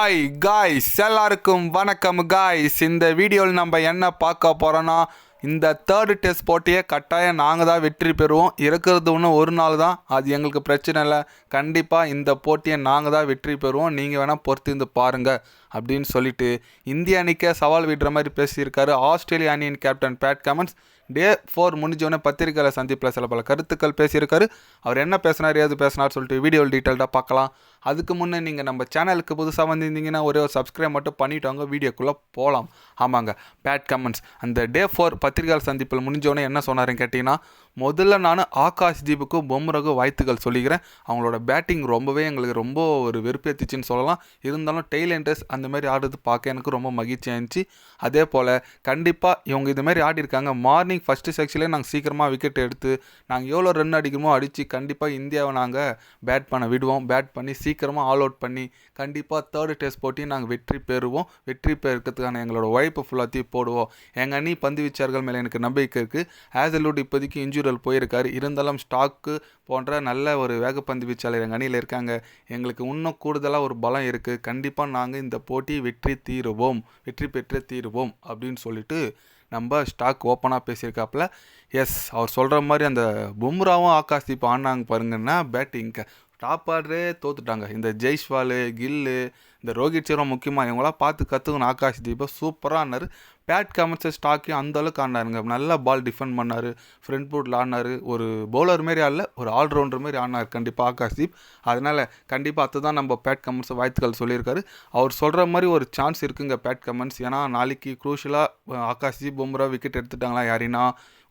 Hi guys எல்லாருக்கும் வணக்கம் guys இந்த வீடியோவில் நம்ம என்ன பார்க்க போகிறோன்னா இந்த தேர்டு டெஸ்ட் போட்டியை கட்டாயம் நாங்கள் தான் வெற்றி பெறுவோம். இருக்கிறது ஒன்று ஒரு நாள் தான். அது எங்களுக்கு பிரச்சனை இல்லை. கண்டிப்பாக இந்த போட்டியை நாங்கள் தான் வெற்றி பெறுவோம். நீங்கள் வேணால் பொறுத்திருந்து பாருங்கள் அப்படின்னு சொல்லிட்டு இந்திய அணிக்கே சவால் விடுற மாதிரி பேசியிருக்காரு ஆஸ்திரேலிய அணியின் captain Pat Cummins day four முடிஞ்சோடனே பத்திரிகையில் சந்திப்பில் சில பல கருத்துக்கள் பேசியிருக்காரு. அவர் என்ன பேசினார் ஏது பேசினார் சொல்லிட்டு வீடியோவில் டீட்டெயில்டாக பார்க்கலாம். அதுக்கு முன்னே நீங்கள் நம்ம சேனலுக்கு புதுசாக வந்திருந்தீங்கன்னா ஒரே ஒரு சப்ஸ்கிரைப் மட்டும் பண்ணிவிட்டு வாங்க வீடியோக்குள்ளே போகலாம் ஆமாங்க. பேட் கமெண்ட்ஸ் அந்த டே ஃபோர் பத்திரிகையாளர் சந்திப்பில் முடிஞ்சோடனே என்ன சொன்னாருன்னு கேட்டிங்கன்னா முதல்ல நான் ஆகாஷ் தீபுக்கும் பொம்ரகு வாழ்த்துக்கள் சொல்லிக்கிறேன். அவங்களோட பேட்டிங் ரொம்பவே எங்களுக்கு ரொம்ப ஒரு வெறுப்பேத்துச்சுன்னு சொல்லலாம். இருந்தாலும் டெய்லண்டர்ஸ் அந்த மாதிரி ஆடுறது பார்க்க எனக்கு ரொம்ப மகிழ்ச்சியாக இருந்துச்சு அதே போல் கண்டிப்பாக இவங்க இது மாதிரி ஆடிருக்காங்க மார்னிங் ஃபஸ்ட்டு செக்ஷன்லேயே நாங்கள் சீக்கிரமாக விக்கெட் எடுத்து நாங்கள் எவ்வளோ ரன் அடிக்கிறோமோ அடித்து கண்டிப்பாக இந்தியாவை நாங்கள் பேட் பண்ண விடுவோம். பேட் பண்ணி சீக்கிரமாக ஆல் அவுட் பண்ணி கண்டிப்பாக தேர்டு டெஸ்ட் போட்டி நாங்கள் வெற்றி பெறுவோம். வெற்றி பெறுக்கிறதுக்கான எங்களோட உழைப்பு ஃபுல்லாத்தையும் போடுவோம். எங்கள் அணி பந்து வீச்சார்கள் மேலே எனக்கு நம்பிக்கை இருக்குது ஆசலூட் இப்போதைக்கு இன்ஜூரல் போயிருக்காரு. இருந்தாலும் ஸ்டாக்கு போன்ற நல்ல ஒரு வேகப்பந்து வீச்சாளர் எங்கள் அணியில் இருக்காங்க. எங்களுக்கு இன்னும் கூடுதலாக ஒரு பலம் இருக்குது கண்டிப்பாக நாங்கள் இந்த போட்டி வெற்றி தீருவோம். வெற்றி பெற்று தீருவோம் அப்படின்னு சொல்லிட்டு நம்ம ஸ்டாக் ஓப்பனாக பேசியிருக்காப்புல. எஸ் அவர் சொல்கிற மாதிரி அந்த பும்ராவும் ஆகாஷ் தீப் ஆடினாங்க பாருங்கன்னா பேட்டிங்க டாப் ஆர்டரே தோத்துட்டாங்க. இந்த ஜெய்ஷ்வாலு கில்லு இந்த ரோஹித் சர்மா முக்கியமாக இவங்களாம் பார்த்து கற்றுக்கணும் ஆகாஷ் தீபா சூப்பராக ஆனார் பேட் கமன்ஸை ஸ்டாக்கையும் அந்த அளவுக்கு ஆடினாருங்க. நல்லா பால் டிஃபெண்ட் பண்ணார். ஃப்ரண்ட் போர்டில் ஆடினார். ஒரு பவுலர் மாரி ஆடல ஒரு ஆல்ரவுண்டர் மாரி ஆடினார் கண்டிப்பாக ஆகாஷ் தீப். அதனால் கண்டிப்பாக அதுதான் நம்ம பேட் கமன்ஸை வாழ்த்துக்கள் சொல்லியிருக்காரு. அவர் சொல்கிற மாதிரி ஒரு சான்ஸ் இருக்குங்க பேட் கமெண்ட்ஸ் ஏன்னா நாளைக்கு குரூஷலாக ஆகாஷ்தீப் பும்ரா விக்கெட் எடுத்துட்டாங்களா யாரினா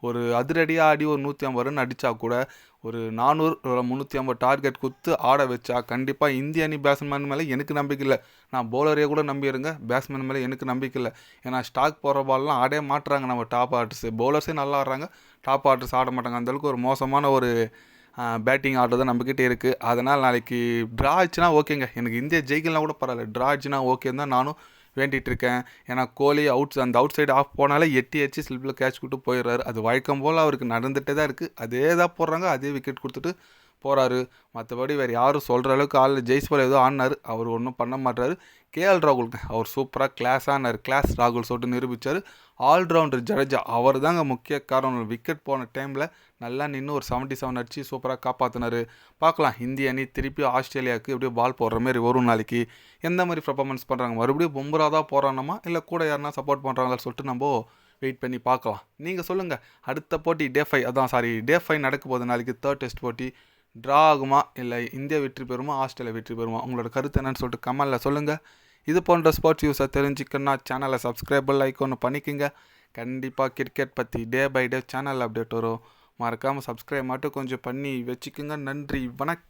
ஒரு அதிரடியாக ஆடி ஒரு நூற்றி ஐம்பது ரன் அடித்தா கூட ஒரு நானூறு ஒரு முந்நூற்றி ஐம்பது டார்கெட் கொடுத்து ஆட வச்சா கண்டிப்பாக இந்திய அணி பேட்ஸ்மேன் மேலே எனக்கு நம்பிக்கை இல்லை. நான் பவுலரே கூட நம்பிடுங்க பேட்ஸ்மேன் மேலே எனக்கு நம்பிக்கை இல்லை. ஏன்னா ஸ்டாக் போகிற பால்லாம் ஆடே மாட்டுறாங்க நம்ம டாப் ஆர்டர்ஸ். பவுலர்ஸே நல்லா ஆடுறாங்க டாப் ஆர்டர்ஸ் ஆட மாட்டாங்க. அந்தளவுக்கு ஒரு மோசமான ஒரு பேட்டிங் ஆடுறது நம்மக்கிட்டே இருக்குது அதனால் நாளைக்கு ட்ரா ஆச்சுன்னா ஓகேங்க. எனக்கு இந்தியா ஜெயிக்கலாம் கூட பரவாயில்ல. ட்ரா ஆச்சுன்னா ஓகே தான் நானும் வேண்டிகிட்டு இருக்கேன். ஏன்னா கோலி அவுட் அந்த அவுட் சைடு ஆஃப் போனாலே எட்டி எச்சு ஸ்லிப்பில் கேட்ச் கொடுத்து போயிடுறாரு. அது வழக்கம் போல் அவருக்கு நடந்துகிட்டே தான் இருக்குது அதே தான் போடுறாங்க அதே விக்கெட் கொடுத்துட்டு போகிறாரு மற்றபடி வேறு யாரும் சொல்கிற அளவுக்கு ஆள் ஜெய்ஸ்வால் ஏதோ ஆடினார். அவர் ஒன்றும் பண்ண மாட்டார் கேஎல் ராகுல் அவர் சூப்பராக கிளாஸ் ஆனார். கிளாஸ் ராகுல் சொல்லிட்டு நிரூபித்தார் ஆல்ரவுண்டர் ஜடேஜா. அவர் தாங்க முக்கிய காரணம். விக்கெட் போன டைமில் நல்லா நின்று ஒரு செவன்ட்டி செவன் அடித்து சூப்பராக காப்பாற்றினார் பார்க்கலாம். இந்திய அணி திருப்பி ஆஸ்திரேலியாவுக்கு எப்படியோ பால் போடுற மாதிரி வரும் நாளைக்கு. எந்த மாதிரி பர்ஃபார்மன்ஸ் பண்ணுறாங்க மறுபடியும் பும்ரா தான் போகிறானமா இல்லை கூட யாருனா சப்போர்ட் பண்ணுறாங்களா சொல்லிட்டு நம்ம வெயிட் பண்ணி பார்க்கலாம். நீங்கள் சொல்லுங்கள் அடுத்த போட்டி டே ஃபைவ் அதான் சாரி டே ஃபைவ் நடக்க போகுது. நாளைக்கு தேர்ட் டெஸ்ட் போட்டி. ட்ரா ஆகுமா இல்லை இந்தியா வெற்றி பெறுமா ஆஸ்திரேலியா வெற்றி பெறுமா? உங்களோட கருத்து என்னன்னு சொல்லிட்டு கமெண்டில் சொல்லுங்கள் இது போன்ற ஸ்போர்ட்ஸ் நியூஸை தெரிஞ்சுக்கணுன்னா சேனலை சப்ஸ்கிரைபர் லைக் ஒன்று பண்ணிக்கோங்க. கண்டிப்பாக கிரிக்கெட் பற்றி day by day channel update வரும். மறக்காமல் சப்ஸ்கிரைப் மட்டும் கொஞ்சம் பண்ணி வச்சுக்கோங்க. நன்றி வணக்கம்.